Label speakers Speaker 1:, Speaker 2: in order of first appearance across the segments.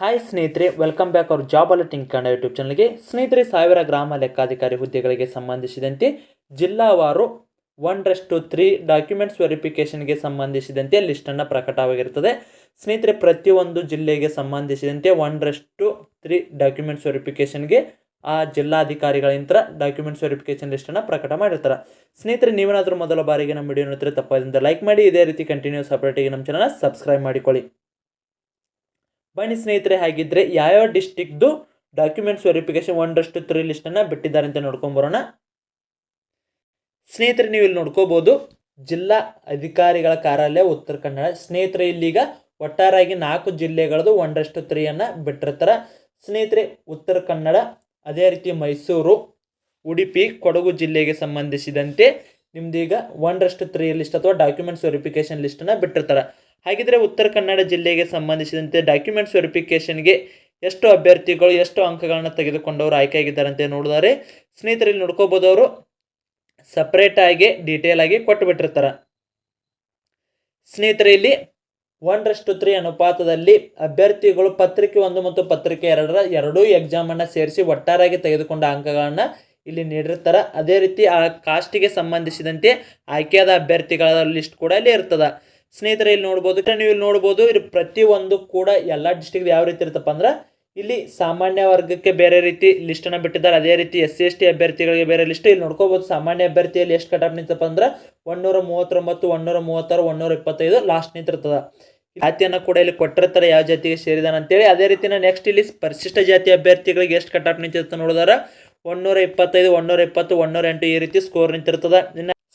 Speaker 1: Hi ಸ್ನೇಹಿತರೆ welcome back our job alerting Kannada YouTube ಚಾನಲ್ಗೆ ಸ್ನೇಹಿತರೆ, ಸಾವಿರ ಗ್ರಾಮ ಲೆಕ್ಕಾಧಿಕಾರಿ ಹುದ್ದೆಗಳಿಗೆ ಸಂಬಂಧಿಸಿದಂತೆ ಜಿಲ್ಲಾವಾರು ಒನ್ರಷ್ಟು ತ್ರೀ ಡಾಕ್ಯುಮೆಂಟ್ಸ್ ವೆರಿಫಿಕೇಷನ್ಗೆ ಸಂಬಂಧಿಸಿದಂತೆ ಲಿಸ್ಟನ್ನು ಪ್ರಕಟವಾಗಿರ್ತದೆ ಸ್ನೇಹಿತರೆ, ಪ್ರತಿಯೊಂದು ಜಿಲ್ಲೆಗೆ ಸಂಬಂಧಿಸಿದಂತೆ ಒನ್ರಷ್ಟು ತ್ರೀ ಡಾಕ್ಯುಮೆಂಟ್ಸ್ ವೆರಿಫಿಕೇಷನ್ಗೆ ಆ ಜಿಲ್ಲಾಧಿಕಾರಿಗಳಿಂದ ಡಾಕ್ಯುಮೆಂಟ್ಸ್ ವೆರಿಫಿಕೇಷನ್ ಲಿಸ್ಟನ್ನು ಪ್ರಕಟ ಮಾಡಿರ್ತಾರೆ. ಸ್ನೇಹಿತರೆ, ನೀವೇನಾದರೂ ಮೊದಲ ಬಾರಿಗೆ ನಮ್ಮ ವಿಡಿಯೋ ನೋಡ್ತಾರೆ ತಪ್ಪದಿಂದ ಲೈಕ್ ಮಾಡಿ. ಇದೇ ರೀತಿ ಕಂಟಿನ್ಯೂಸ್ ಅಪ್ಡೇಟಿಗೆ ನಮ್ಮ ಚಾನಲ್ ಸಬ್ಸ್ಕ್ರೈಬ್ ಮಾಡಿಕೊಳ್ಳಿ. ಬನ್ನಿ ಸ್ನೇಹಿತರೆ, ಹಾಗಿದ್ರೆ ಯಾವ್ಯಾವ ಡಿಸ್ಟಿಕ್ದು ಡಾಕ್ಯುಮೆಂಟ್ಸ್ ವೆರಿಫಿಕೇಶನ್ ಒಂದಷ್ಟು ತ್ರೀ ಲಿಸ್ಟನ್ನು ಬಿಟ್ಟಿದ್ದಾರೆ ಅಂತ ನೋಡ್ಕೊಂಬರೋಣ ಸ್ನೇಹಿತರೆ, ನೀವು ಇಲ್ಲಿ ನೋಡ್ಕೋಬೋದು, ಜಿಲ್ಲಾ ಅಧಿಕಾರಿಗಳ ಕಾರ್ಯಾಲಯ ಉತ್ತರ ಕನ್ನಡ. ಸ್ನೇಹಿತರೆ, ಇಲ್ಲಿಗ ಒಟ್ಟಾರಾಗಿ ನಾಲ್ಕು ಜಿಲ್ಲೆಗಳದು ಒಂದಷ್ಟು ತ್ರೀಯನ್ನು ಬಿಟ್ಟಿರ್ತಾರೆ. ಸ್ನೇಹಿತರೆ, ಉತ್ತರ ಕನ್ನಡ, ಅದೇ ರೀತಿ ಮೈಸೂರು, ಉಡುಪಿ, ಕೊಡಗು ಜಿಲ್ಲೆಗೆ ಸಂಬಂಧಿಸಿದಂತೆ ನಿಮ್ದೀಗ ಒಂದಷ್ಟು ತ್ರೀ ಲಿಸ್ಟ್ ಅಥವಾ ಡಾಕ್ಯುಮೆಂಟ್ಸ್ ವೆರಿಫಿಕೇಶನ್ ಲಿಸ್ಟನ್ನು ಬಿಟ್ಟಿರ್ತಾರೆ. ಹಾಗಿದ್ರೆ ಉತ್ತರ ಕನ್ನಡ ಜಿಲ್ಲೆಗೆ ಸಂಬಂಧಿಸಿದಂತೆ ಡಾಕ್ಯುಮೆಂಟ್ಸ್ ವೆರಿಫಿಕೇಷನ್ಗೆ ಎಷ್ಟು ಅಭ್ಯರ್ಥಿಗಳು, ಎಷ್ಟು ಅಂಕಗಳನ್ನು ತೆಗೆದುಕೊಂಡವರು ಆಯ್ಕೆಯಾಗಿದ್ದಾರೆ ಅಂತ ನೋಡಿದರೆ ಸ್ನೇಹಿತರಲ್ಲಿ ನೋಡ್ಕೋಬೋದು ಅವರು. ಸಪ್ರೇಟಾಗಿ ಡೀಟೇಲ್ ಆಗಿ ಕೊಟ್ಟು ಬಿಟ್ಟಿರ್ತಾರೆ ಸ್ನೇಹಿತರೆ, ಇಲ್ಲಿ ಒಂದರಷ್ಟು ತ್ರೀ ಅನುಪಾತದಲ್ಲಿ ಅಭ್ಯರ್ಥಿಗಳು ಪತ್ರಿಕೆ ಒಂದು ಮತ್ತು ಪತ್ರಿಕೆ ಎರಡರ ಎರಡೂ ಎಕ್ಸಾಮನ್ನು ಸೇರಿಸಿ ಒಟ್ಟಾರಾಗಿ ತೆಗೆದುಕೊಂಡ ಅಂಕಗಳನ್ನು ಇಲ್ಲಿ ನೀಡಿರ್ತಾರೆ. ಅದೇ ರೀತಿ ಆ ಕಾಸ್ಟಿಗೆ ಸಂಬಂಧಿಸಿದಂತೆ ಆಯ್ಕೆಯಾದ ಅಭ್ಯರ್ಥಿಗಳ ಲಿಸ್ಟ್ ಕೂಡ ಇಲ್ಲಿ ಇರ್ತದೆ. ಸ್ನೇಹಿತರೆ ಇಲ್ಲಿ ನೋಡ್ಬೋದು ನೀವು ಇಲ್ಲಿ ನೋಡ್ಬೋದು ಇದು ಪ್ರತಿಯೊಂದು ಕೂಡ ಎಲ್ಲ ಡಿಸ್ಟಿಕ್ ಯಾವ ರೀತಿ ಇರುತ್ತಪ್ಪ ಅಂದ್ರೆ ಇಲ್ಲಿ ಸಾಮಾನ್ಯ ವರ್ಗಕ್ಕೆ ಬೇರೆ ರೀತಿ ಲಿಸ್ಟ್ ಅನ್ನ ಬಿಟ್ಟಿದ್ದಾರೆ. ಅದೇ ರೀತಿ ಎಸ್ ಸಿ ಎಸ್ ಟಿ ಅಭ್ಯರ್ಥಿಗಳಿಗೆ ಬೇರೆ ಲಿಸ್ಟ್ ಇಲ್ಲಿ ನೋಡ್ಕೋಬಹುದು ಸಾಮಾನ್ಯ ಅಭ್ಯರ್ಥಿಯಲ್ಲಿ ಎಷ್ಟು ಕಟಾಪ್ ನಿಂತಪ್ಪ ಅಂದ್ರೆ ಒಂದೂರ ಮೂವತ್ತೊಂಬತ್ತು, ಒಂದೂರ ಮೂವತ್ತಾರು, ಒಂದೂರ ಇಪ್ಪತ್ತೈದು ಲಾಸ್ಟ್ ನಿಂತಿರ್ತದೆ. ಜಾತಿಯನ್ನು ಕೂಡ ಇಲ್ಲಿ ಕೊಟ್ಟಿರ್ತಾರೆ ಯಾವ ಜಾತಿಗೆ ಸೇರಿದಾನ ಅಂತೇಳಿ. ಅದೇ ರೀತಿನ ನೆಕ್ಸ್ಟ್ ಇಲ್ಲಿ ಪರಿಶಿಷ್ಟ ಜಾತಿ ಅಭ್ಯರ್ಥಿಗಳಿಗೆ ಎಷ್ಟು ಕಟಾಪ್ ನಿಂತಿರುತ್ತೆ ನೋಡಿದಾರೆ? ಒಂದೂರ ಇಪ್ಪತ್ತೈದು, ಒಂದೂರ ಇಪ್ಪತ್ತು, ಒಂದೂರ ಎಂಟು ಈ ರೀತಿ ಸ್ಕೋರ್ ನಿಂತಿರ್ತದೆ.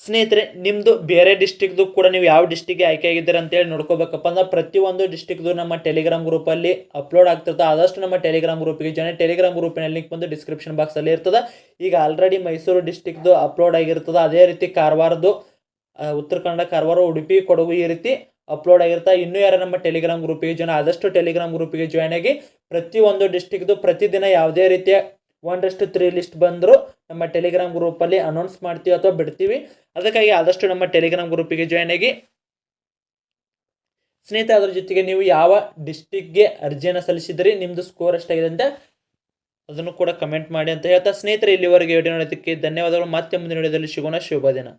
Speaker 1: ಸ್ನೇಹಿತರೆ ನಿಮ್ಮದು ಬೇರೆ ಡಿಸ್ಟಿಕ್ದು ಕೂಡ ನೀವು ಯಾವ ಡಿಸ್ಟಿಕ್ಗೆ ಆಯ್ಕೆ ಆಗಿದ್ದೀರ ಅಂತೇಳಿ ನೋಡ್ಕೋಬೇಕಪ್ಪ ಅಂದ್ರೆ ಪ್ರತಿಯೊಂದು ಡಿಸ್ಟಿಕ್ದು ನಮ್ಮ ಟೆಲಿಗ್ರಾಮ್ ಗ್ರೂಪಲ್ಲಿ ಅಪ್ಲೋಡ್ ಆಗ್ತಿರ್ತದೆ. ಆದಷ್ಟು ನಮ್ಮ ಟೆಲಿಗ್ರಾಮ್ ಗ್ರೂಪಿಗೆ ಜನ ಟೆಲಿಗ್ರಾಮ್ ಗ್ರೂಪಿನ ಲಿಂಕ್ ಬಂದು ಡಿಸ್ಕ್ರಿಪ್ಷನ್ ಬಾಕ್ಸಲ್ಲಿ ಇರ್ತದೆ. ಈಗ ಆಲ್ರೆಡಿ ಮೈಸೂರು ಡಿಸ್ಟಿಕ್ದು ಅಪ್ಲೋಡ್ ಆಗಿರ್ತದೆ. ಅದೇ ರೀತಿ ಕಾರವಾರದ್ದು ಉತ್ತರ ಕನ್ನಡ ಕಾರವಾರ ಉಡುಪಿ ಕೊಡಗು ಈ ರೀತಿ ಅಪ್ಲೋಡ್ ಆಗಿರ್ತಾ ಇನ್ನೂ ಯಾರು ನಮ್ಮ ಟೆಲಿಗ್ರಾಮ್ ಗ್ರೂಪಿಗೆ ಜನ ಆದಷ್ಟು ಟೆಲಿಗ್ರಾಮ್ ಗ್ರೂಪಿಗೆ ಜಾಯ್ನ್ ಆಗಿ ಪ್ರತಿಯೊಂದು ಡಿಸ್ಟಿಕ್ದು ಪ್ರತಿದಿನ ಯಾವುದೇ ರೀತಿಯ ಒಂದಷ್ಟು ತ್ರೀ ಲಿಸ್ಟ್ ಬಂದರೂ, ನಮ್ಮ ಟೆಲಿಗ್ರಾಮ್ ಗ್ರೂಪಲ್ಲಿ ಅನೌನ್ಸ್ ಮಾಡ್ತೀವಿ ಅಥವಾ ಬಿಡ್ತೀವಿ. ಅದಕ್ಕಾಗಿ ಆದಷ್ಟು ನಮ್ಮ ಟೆಲಿಗ್ರಾಮ್ ಗ್ರೂಪಿಗೆ ಜಾಯ್ನ್ ಆಗಿ ಸ್ನೇಹಿತರೆ ಅದ್ರ ಜೊತೆಗೆ ನೀವು ಯಾವ ಡಿಸ್ಟಿಕ್ಗೆ ಅರ್ಜಿಯನ್ನು ಸಲ್ಲಿಸಿದ್ರಿ ನಿಮ್ಮದು ಸ್ಕೋರ್ ಎಷ್ಟಾಗಿದೆ ಅಂತ ಅದನ್ನು ಕೂಡ ಕಮೆಂಟ್ ಮಾಡಿ ಅಂತ ಹೇಳ್ತಾ ಸ್ನೇಹಿತರೆ, ಇಲ್ಲಿವರೆಗೆ ವಿಡಿಯೋ ನೋಡೋದಕ್ಕೆ ಧನ್ಯವಾದಗಳು. ಮತ್ತೆ ಮುಂದಿನ ವಿಡಿಯೋದಲ್ಲಿ ಶುಭ ದಿನ.